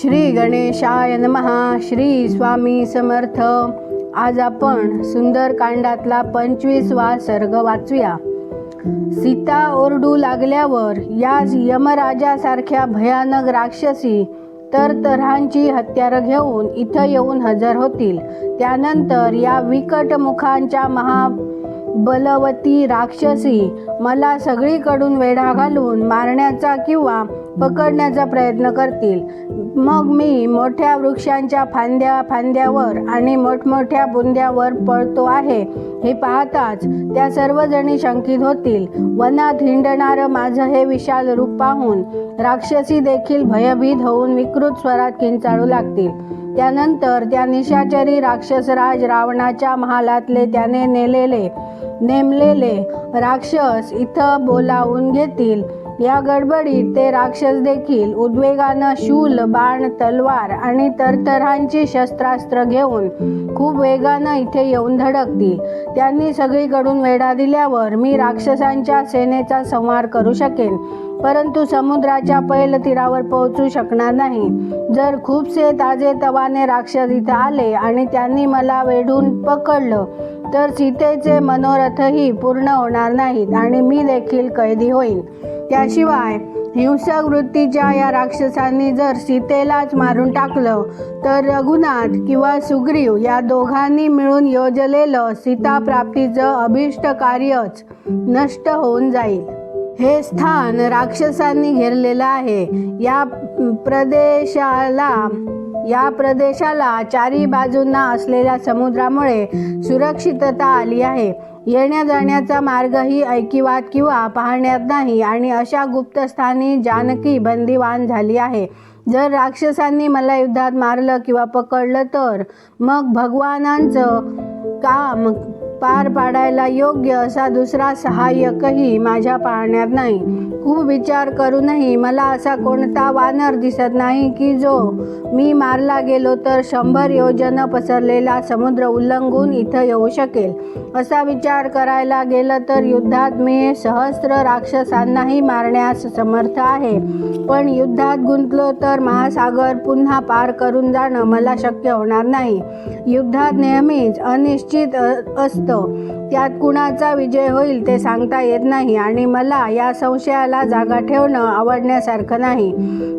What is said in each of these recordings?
श्री गणेशाय नमहा. श्री स्वामी समर्थ. आज आपण सुंदरकांडातला पंचवीसवा सर्ग वाचूया. सीता ओरडू लागल्यावर या यमराजासारख्या भयानक राक्षसी तर तऱ्हांची हत्यारं घेऊन इथं येऊन हजर होतील. त्यानंतर या विकट मुखांच्या महा बलवती राक्षसी मला सगळीकडून वेढा घालून मारण्याचा किंवा पकडण्याचा प्रयत्न करतील. मग मी मोठ्या वृक्षांच्या फांद्या फांद्यावर आणि मोठमोठ्या बुंद्यावर पळतो आहे. हे पाहताच त्या सर्वजणी शंकित होतील. वनात हिंडणारं माझं हे विशाल रूप पाहून राक्षसी देखील भयभीत होऊन विकृत स्वरात किंचाळू लागतील. त्यानंतर त्या निशाचरी राक्षसराज रावणाच्या महालातले त्याने नेलेले नेमलेले राक्षस इथं बोलावून घेतील. या गडबडीत ते राक्षस देखील उद्वेगानं शूल बाण तलवार आणि तरतऱ्हांची शस्त्रास्त्र घेऊन खूप वेगानं इथे येऊन धडकतील. त्यांनी सगळीकडून वेढा दिल्यावर मी राक्षसांच्या सेनेचा संहार करू शकेन. परंतु समुद्राच्या पैल तीरावर पोहोचू शकणार नाही. जर खूपसे ताजे तवाने राक्षस इथं आले आणि त्यांनी मला वेढून पकडलं तर सीतेचे मनोरथही पूर्ण होणार नाहीत आणि मी देखील कैदी होईल त्याशिवाय हिंसक वृत्तीच्या या राक्षसांनी जर सीतेलाच मारून टाकलं तर रघुनाथ किंवा सुग्रीव या दोघांनी मिळून योजलेलं सीताप्राप्तीचं अभिष्ट कार्यच नष्ट होऊन जाईल. हे स्थान राक्षसांनी घेरलेलं आहे. या प्रदेशाला या प्रदेशाला चारी बाजूंना असलेल्या समुद्रामुळे सुरक्षितता आली आहे. येण्या जाण्याचा मार्गही ऐकिवात किंवा पाहण्यात नाही आणि अशा गुप्तस्थानी जानकी बंदीवान झाली आहे. जर राक्षसांनी मला युद्धात मारलं किंवा पकडलं तर मग भगवानांचं काम पार पाडायला योग्य असा दुसरा सहाय्यकही माझ्या पाहण्यात नाही. खूप विचार करूनही मला असा कोणता वानर दिसत नाही की जो मी मारला गेलो तर शंभर योजन पसरलेला समुद्र उल्लंघून इथं येऊ शकेल. असा विचार करायला गेलं तर युद्धात मी सहस्र राक्षसांनाही मारण्यास समर्थ आहे. पण युद्धात गुंतलो तर महासागर पुन्हा पार करून जाणं मला शक्य होणार नाही. युद्धात नेहमीच अनिश्चित अ- असतं त्यात कुणाचा विजय होईल ते सांगता येत नाही आणि मला या संशयाला जागा ठेवणं आवडण्यासारखं नाही.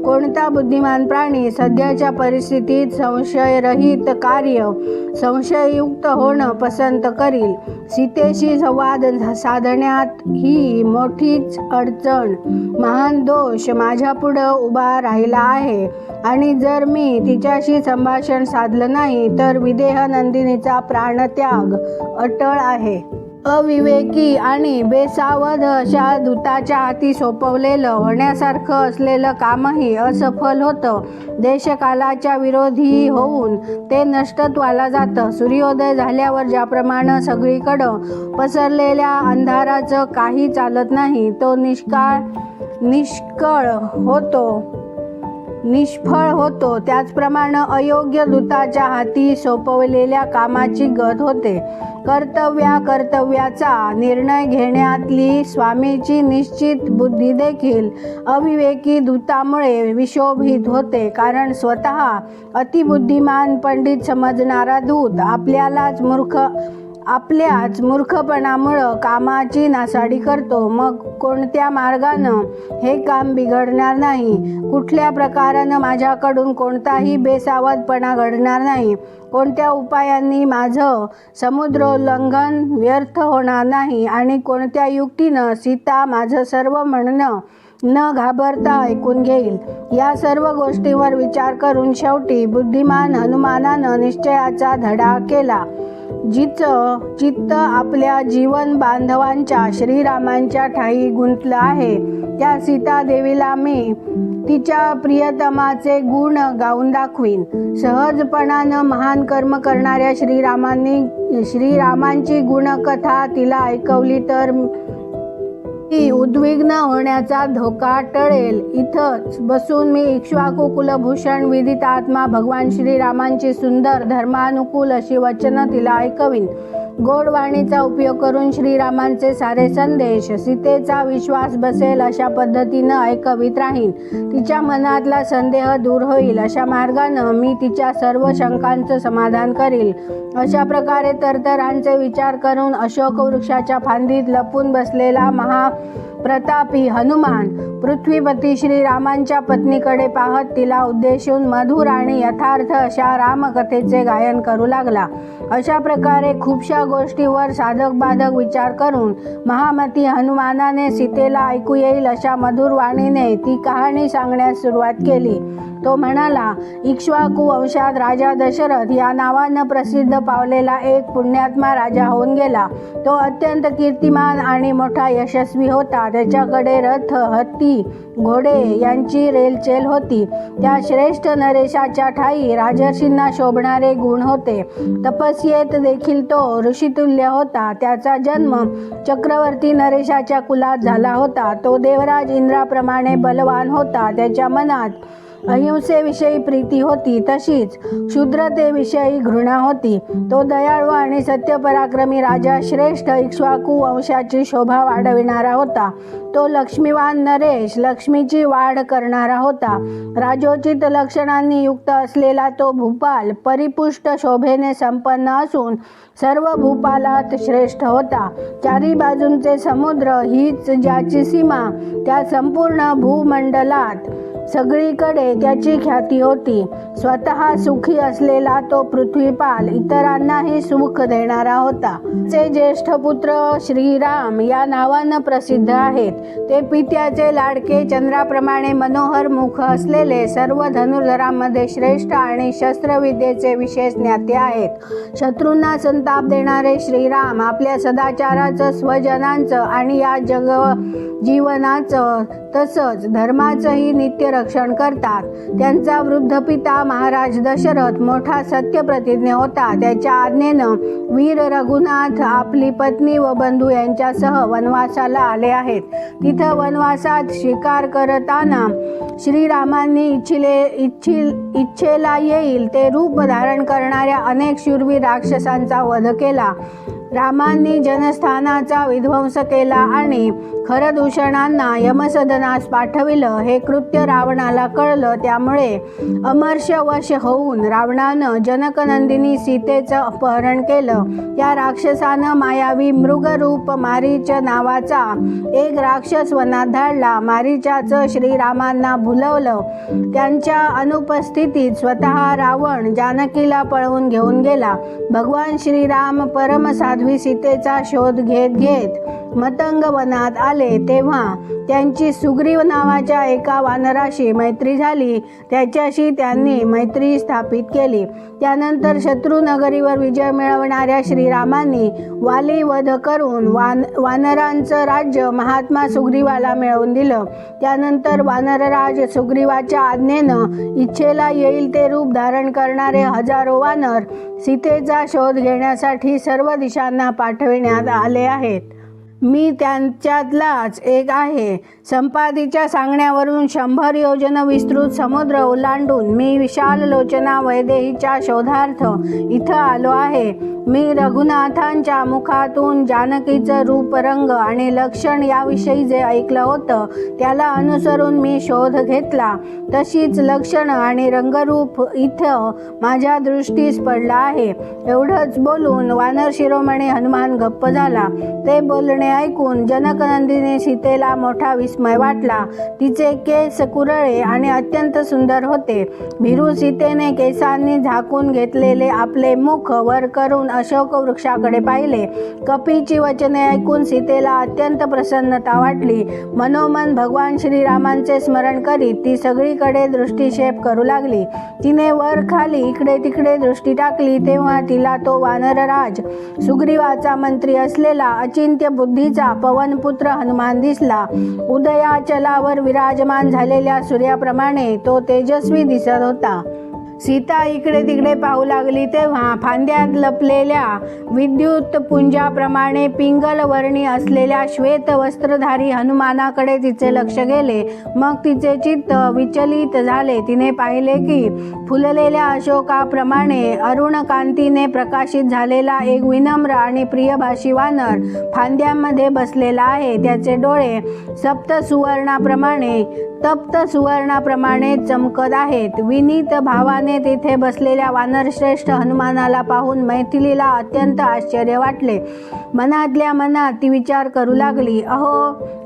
कोणता बुद्धिमान प्राणी सध्याच्या परिस्थितीत संशयरहित कार्य संशययुक्त होणं पसंत करील? सीतेशी संवाद साधण्यात ही मोठीच अडचण. महान दोष माझ्यापुढं उभा राहिला आहे आणि जर मी तिच्याशी संभाषण साधलं नाही तर विदेह नंदिनीचा प्राणत्याग अटळ आहे. अविवेकी आणि बेसावध अशा दूताच्या हाती सोपवलेलं होण्यासारखं असलेलं कामही असफल होतं. देशकालाच्या विरोधी होऊन ते नष्टत्वाला जातं. सूर्योदय झाल्यावर ज्याप्रमाणे सगळीकडं पसरलेल्या अंधाराचं काही चालत नाही तो निष्काळ निष्कळ होतो. निष्फळ होतो. त्याचप्रमाणे अयोग्य दूताच्या हाती सोपवलेल्या कामाची गत होते. कर्तव्या कर्तव्याचा निर्णय घेण्यातली स्वामीची निश्चित बुद्धी देखील अविवेकी दूतामुळे विशोभित होते. कारण स्वतः अतिबुद्धिमान पंडित समजणारा दूत आपल्यालाच मूर्ख आपल्याच मूर्खपणामुळं कामाची नासाडी करतो. मग कोणत्या मार्गानं हे काम बिघडणार नाही? कुठल्या प्रकारानं माझ्याकडून कोणताही बेसावधपणा घडणार नाही? कोणत्या उपायांनी माझं समुद्रोल्लंघन व्यर्थ होणार नाही? आणि कोणत्या युक्तीनं सीता माझं सर्व म्हणणं न घाबरता ऐकून घेईल? या सर्व गोष्टीवर विचार करून शेवटी बुद्धिमान हनुमानानं निश्चयाचा धडा केला. जिचं चित्त आपल्या जीवन बांधवांच्या श्रीरामांच्या ठाई गुंतलं आहे त्या सीतादेवीला मी तिच्या प्रियतमाचे गुण गाऊन दाखवीन. सहजपणानं महान कर्म करणाऱ्या श्रीरामांनी श्रीरामांची गुणकथा तिला ऐकवली तर ती उद्विग्न होण्याचा धोका टळेल. इथंच बसून मी इक्ष्वाकू कुलभूषण विदित आत्मा भगवान श्रीरामांची सुंदर धर्मानुकूल अशी वचनं तिला ऐकवीन. गोडवाणीचा उपयोग करून श्रीरामांचे सारे संदेश सीतेचा विश्वास बसेल अशा पद्धतीनं ऐकवीत राहीन. तिच्या मनातला संदेह दूर होईल अशा मार्गानं मी तिच्या सर्व शंकांचं समाधान करील. अशा प्रकारे तरतरांचे विचार करून अशोक वृक्षाच्या फांदीत लपून बसलेला महा प्रतापी हनुमान पृथ्वीपती श्रीरामांच्या पत्नीकडे पाहत तिला उद्देशून मधुर आणि यथार्थ अशा रामकथेचे गायन करू लागला. अशा प्रकारे खूपशा गोष्टीवर साधक बाधक विचार करून महामती हनुमानाने सीतेला ऐकू येईल अशा मधुर वाणीने ती कहाणी सांगण्यास सुरुवात केली. तो म्हणाला इक्ष्वाकू वंशात राजा दशरथ या नावानं प्रसिद्ध पावलेला एक पुण्यात्मा राजा होऊन गेला. तो अत्यंत कीर्तिमान आणि मोठा यशस्वी होता. त्याच्याकडे रथ हत्ती घोडे यांची रेलचेल होती. त्या श्रेष्ठ नरेशाच्या ठाई राजर्षींना शोभणारे गुण होते. तपस्येत देखील तो ऋषितुल्य होता. त्याचा जन्म चक्रवर्ती नरेशाच्या कुलात झाला होता. तो देवराज इंद्राप्रमाणे बलवान होता. त्याच्या मनात अहिंसेविषयी प्रीती होती तशीच. क्षुद्रतेविषयी घृणा होती. तो दयाळू आणि सत्यपराक्रमी राजा श्रेष्ठ इक्ष्वाकू वंशाची शोभा वाढविणारा होता. तो लक्ष्मीवान नरेश लक्ष्मीची वाढ करणारा होता. राजोचित लक्षणांनी युक्त असलेला तो भूपाल परिपुष्ट शोभेने संपन्न असून सर्व भूपालात श्रेष्ठ होता. चारी बाजूंचे समुद्र हीच ज्याची सीमा त्या संपूर्ण भूमंडलात सगळीकडे त्याची ख्याती होती. स्वतः सुखी असलेला तो पृथ्वीपाल इतरांनाही सुख देणारा होता. चे ज्येष्ठ पुत्र श्रीराम या नावानं प्रसिद्ध आहेत. ते पित्याचे लाडके चंद्राप्रमाणे मनोहर मुख असलेले सर्व धनुर्धरामध्ये श्रेष्ठ आणि शस्त्रविद्येचे विशेष ज्ञाते आहेत. शत्रूंना संताप देणारे श्रीराम आपल्या सदाचाराचं स्वजनांचं आणि या जग जीवनाचं तसंच धर्माचंही नित्य रक्षण करतात. त्यांचा वृद्ध पिता महाराज दशरथ मोठा सत्यप्रतिज्ञ होता. त्याच्या आज्ञेनं वीर रघुनाथ आपली पत्नी व बंधू यांच्यासह वनवासाला आले आहेत. तिथं वनवासात शिकार करताना श्रीरामांनी इच्छिले इच्छिल इच्छेला येईल ते रूप धारण करणाऱ्या अनेक शूरवीर राक्षसांचा वध केला. रामांनी जनस्थानाचा विध्वंस केला आणि खरदूषणांना यमसदनास पाठविलं. हे कृत्य रावणाला कळलं. त्यामुळे अमर्षवश होऊन रावणानं जनकनंदिनी सीतेचं अपहरण केलं. त्या राक्षसानं मायावी मृगरूप मारीच नावाचा एक राक्षस वनात धाडला. मारीचाचं श्रीरामांना भुलवलं. त्यांच्या अनुपस्थितीत स्वतः रावण जानकीला पळवून घेऊन गेला. भगवान श्रीराम साध्वी सीतेचा शोध घेत घेत मतंगवनात आले तेव्हा त्यांची सुग्रीव नावाच्या एका वानराशी मैत्री झाली. त्याच्याशी त्यांनी मैत्री स्थापित केली. त्यानंतर शत्रुनगरीवर विजय मिळवणाऱ्या श्रीरामांनी वाली वध करून वान वानरांचं राज्य महात्मा सुग्रीवाला मिळवून दिलं. त्यानंतर वानरराज सुग्रीवाच्या आज्ञेनं इच्छेला येईल ते रूप धारण करणारे हजारो वानर सीतेचा शोध घेण्यासाठी सर्व दिशांना पाठविण्यात आले आहेत. मी त्यांच्यातलाच एक आहे. संपादीच्या सांगण्यावरून शंभर योजन विस्तृत समुद्र ओलांडून मी विशाल लोचना वैदेहीच्या शोधार्थ इथं आलो आहे. मी रघुनाथांच्या मुखातून जानकीचं रूप रंग आणि लक्षण याविषयी जे ऐकलं होतं त्याला अनुसरून मी शोध घेतला. तशीच लक्षणं आणि रंगरूप इथं माझ्या दृष्टीस पडलं आहे. एवढंच बोलून वानर शिरोमणी हनुमान गप्प झाला. ते बोलणे ऐकून जनकनंदिनी सीतेला मोठा विस्मय वाटला. तिचे केस कुरळे आणि अत्यंत सुंदर होते. भिरू सीतेने केसांनी झाकून घेतलेले आपले मुख वर करून अशोक वृक्षाकडे पाहिले. कपीची वचने ऐकून सीतेला अत्यंत प्रसन्नता वाटली. मनोमन भगवान श्रीरामांचे स्मरण करीत ती सगळीकडे दृष्टिक्षेप करू लागली. तिने वर खाली इकडे तिकडे दृष्टी टाकली तेव्हा तिला तो वानरराज सुग्रीवाचा मंत्री असलेला अचिंत्य बुद्धीचा पवनपुत्र हनुमान दिसला. उदयाचलावर विराजमान झालेल्या सूर्याप्रमाणे तो तेजस्वी दिसत होता. सीता इकडे तिकडे पाहू लागली तेव्हा फांद्यात लपलेल्या विद्युत पुंजाप्रमाणे पिंगल वर्णी असलेल्या श्वेत वस्त्रधारी हनुमानाकडे तिचे लक्ष गेले. मग तिचे चित्त विचलित झाले. तिने पाहिले की फुललेल्या अशोकाप्रमाणे अरुण कांतीने प्रकाशित झालेला एक विनम्र आणि प्रियभाषी वानर फांद्यामध्ये बसलेला आहे. त्याचे डोळे सप्त सुवर्णाप्रमाणे तप्त सुवर्णाप्रमाणे चमकत आहेत. विनीत भावाने तिथे बसलेल्या वानरश्रेष्ठ हनुमानाला पाहून मैथिलीला अत्यंत आश्चर्य वाटले. मनातल्या मनात ती विचार करू लागली अहो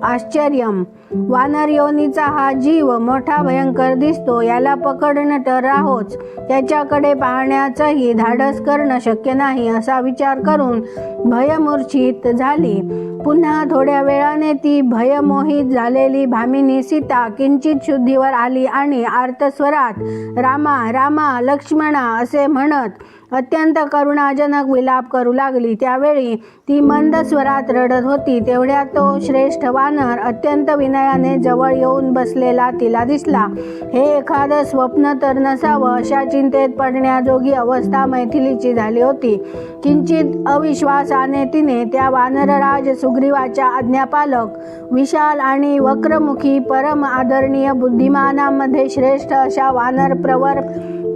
आश्चर्यम! वानर योनीचा हा जीव मोठा भयंकर दिसतो याला पकडणं तर राहोच. त्याच्याकडे पाहण्याचंही धाडस करणं शक्य नाही असा विचार करून भयमूर्छित झाली. पुन्हा थोड्या वेळाने ती भयमोहित झालेली भामिनी सीता किंचित शुद्धीवर आली आणि आर्तस्वरात रामा रामा लक्ष्मणा असे म्हणत अत्यंत करुणाजनक विलाप करू लागली. त्यावेळी ती मंद स्वरात रडत होती. तेवढ्या तो श्रेष्ठ वानर अत्यंत विनयाने जवळ येऊन बसलेला तिला दिसला. हे एखादं स्वप्न तर नसावं अशा चिंतेत पडण्याजोगी अवस्था मैथिलीची झाली होती. किंचित अविश्वासाने तिने त्या वानरराज सुग्रीवाच्या आज्ञापालक विशाल आणि वक्रमुखी परम आदरणीय बुद्धिमानामध्ये श्रेष्ठ अशा वानर प्रवर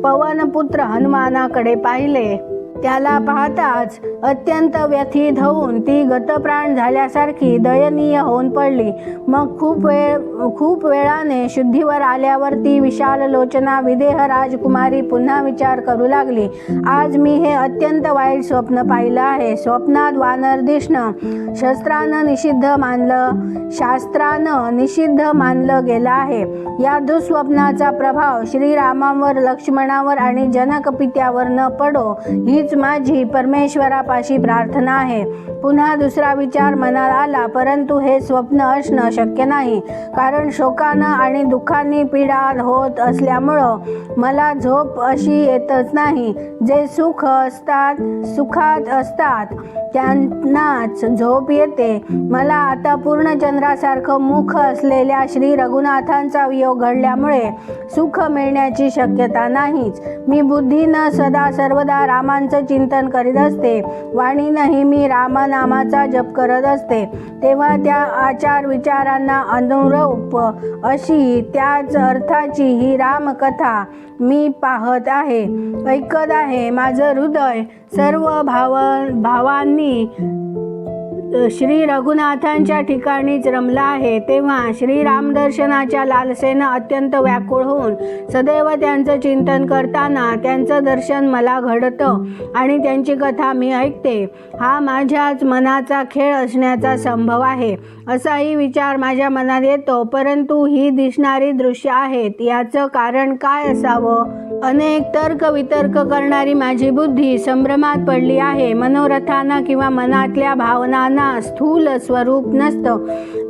पवनपुत्र हनुमानाकडे पाहिले. त्याला पाहताच अत्यंत व्यथित होऊन ती गतप्राण झाल्यासारखी दयनीय होऊन पडली. मग खूप वेळ खूप वेळाने शुद्धीवर आल्यावर ती विशाल लोचना विदेह राजकुमारी पुन्हा विचार करू लागली. आज मी हे अत्यंत वाईट स्वप्न पाहिलं आहे. स्वप्नात वानर दिसणं शस्त्रानं निषिद्ध मानलं शास्त्रानं निषिद्ध मानलं गेलं आहे. या दुःस्वप्नाचा प्रभाव श्रीरामावर लक्ष्मणावर आणि जनकपित्यावर न पडो हीच माझी परमेश्वरापाशी प्रार्थना आहे. पुन्हा दुसरा विचार मनात आला परंतु हे स्वप्न असणं शक्य नाही कारण शोकानं आणि दुःखांनी पीडा होत असल्यामुळं मला झोप अशी येतच नाही जे सुख असतात सुखात असतात त्यांनाच झोप येते. मला आता पूर्णचंद्रासारखं मुख असलेल्या श्री रघुनाथांचा वियोग घडल्यामुळे सुख मिळण्याची शक्यता नाहीच. मी बुद्धीनं सदा सर्वदा रामांचं चिंतन करीत असते. वाणीनंही मी रामनामाचा जप करत असते. तेव्हा त्या आचार विचारांना अनुरूप अशी त्याच अर्थाची ही रामकथा मी पाहत आहे. ऐकत आहे. माझं हृदय सर्व भाव भावांनी श्री रघुनाथांच्या ठिकाणीच रमला आहे. तेव्हा श्री रामदर्शनाच्या लालसेनं अत्यंत व्याकुळ होऊन सदैव त्यांचं चिंतन करताना त्यांचं दर्शन मला घडतं आणि त्यांची कथा मी ऐकते. हा माझ्याच मनाचा खेळ असण्याचा संभव आहे. असाही विचार माझ्या मनात येतो परंतु ही दिसणारी दृश्य आहेत. याचं कारण काय असावं? अनेक तर्क वितर्क करणारी माझी बुद्धी संभ्रमात पडली आहे. मनोरथांना किंवा मनातल्या भावनांना स्थूल स्वरूप नसतं.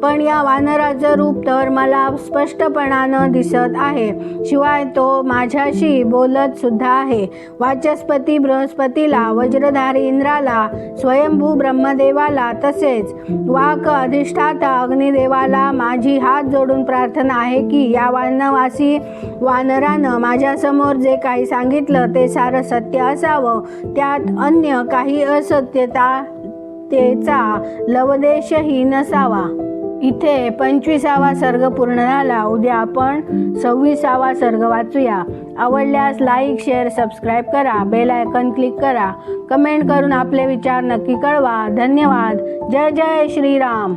पण या वानराचं रूप तर मला स्पष्टपणानं दिसत आहे. शिवाय तो माझ्याशी बोलत सुद्धा आहे. वाचस्पती बृहस्पतीला वज्रधारी इंद्राला स्वयंभू ब्रह्मदेवाला तसेच वाक अधिष्ठाता अग्निदेवाला माझी हात जोडून प्रार्थना आहे की या वानवासी वानरानं माझ्यासमोर जे काही सांगितलं ते सारं सत्य असावं. त्यात अन्य काही असत्यता तेचा लवदेशही नसावा इथे पंचवीसावा सर्ग पूर्ण झाला. उद्या आपण सव्वीसावा सर्ग वाचूया. आवडल्यास लाईक शेअर सबस्क्राईब करा. बेल आयकन क्लिक करा. कमेंट करून आपले विचार नक्की कळवा. धन्यवाद. जय जय श्रीराम.